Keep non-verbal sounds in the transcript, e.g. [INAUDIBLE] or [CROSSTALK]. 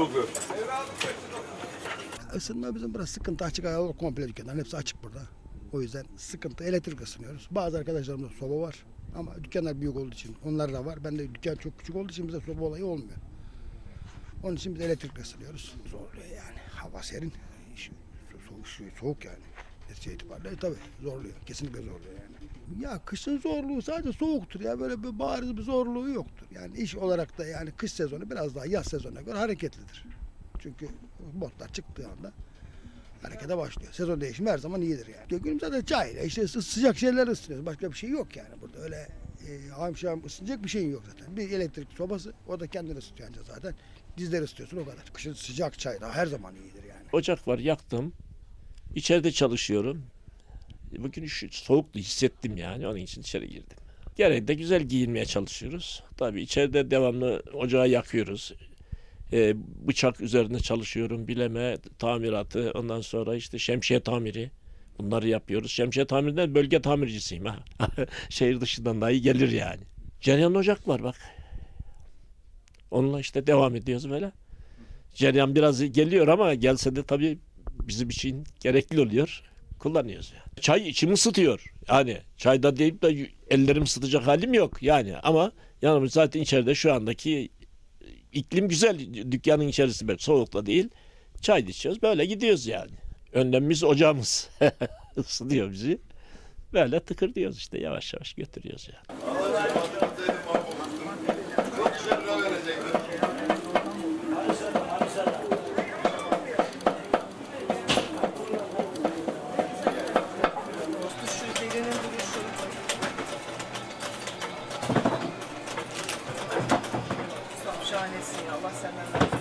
Oldu. Isınma bizim burası sıkıntı açık ayalı komple dükkanların hepsi açık burada. O yüzden sıkıntı elektrik ısınıyoruz. Bazı arkadaşlarımızda soba var ama dükkanlar büyük olduğu için onlar da var. Ben de dükkan çok küçük olduğu için bize soba olayı olmuyor. Onun için biz elektrikle ısınıyoruz. Zorluyor yani. Hava serin. Soğuk, soğuk yani. Netice itibariyle tabii zorluyor. Kesinlikle zorluyor yani. Ya kışın zorluğu sadece soğuktur ya. Böyle bir bariz bir zorluğu yoktur. Yani iş olarak da yani kış sezonu biraz daha yaz sezonuna göre hareketlidir. Çünkü botlar çıktığı anda harekete başlıyor. Sezon değişimi her zaman iyidir yani. Günüm zaten çay, işte sı- sıcak şeyler ısınıyoruz. Başka bir şey yok yani burada. Öyle e, hamşam ısınacak bir şeyin yok zaten. Bir elektrik sobası, o da kendini ısıtıyor ancak zaten. Dizleri ısıtıyorsun o kadar. Kışın sıcak çay da her zaman iyidir yani. Ocak var yaktım. İçeride çalışıyorum. Bugün şu soğuklu hissettim yani onun için içeri girdim. Gene de güzel giyinmeye çalışıyoruz. Tabii içeride devamlı ocağı yakıyoruz. Ee, bıçak üzerinde çalışıyorum. Bileme tamiratı ondan sonra işte şemsiye tamiri. Bunları yapıyoruz. Şemsiye tamirinden bölge tamircisiyim ha. [LAUGHS] Şehir dışından dahi gelir yani. Ceryan ocak var bak. Onunla işte devam ediyoruz böyle. Ceryan biraz geliyor ama gelse de tabii bizim için gerekli oluyor. Kullanıyoruz yani. Çay içimi ısıtıyor. Yani çayda deyip de ellerim ısıtacak halim yok yani ama yanımız zaten içeride şu andaki iklim güzel. Dükkanın içerisi böyle soğukta değil. Çay içiyoruz. Böyle gidiyoruz yani. Önlemimiz ocağımız. [LAUGHS] Isıtıyor bizi. Böyle tıkır diyoruz işte yavaş yavaş götürüyoruz yani. şahanesin ya. Allah senden razı olsun.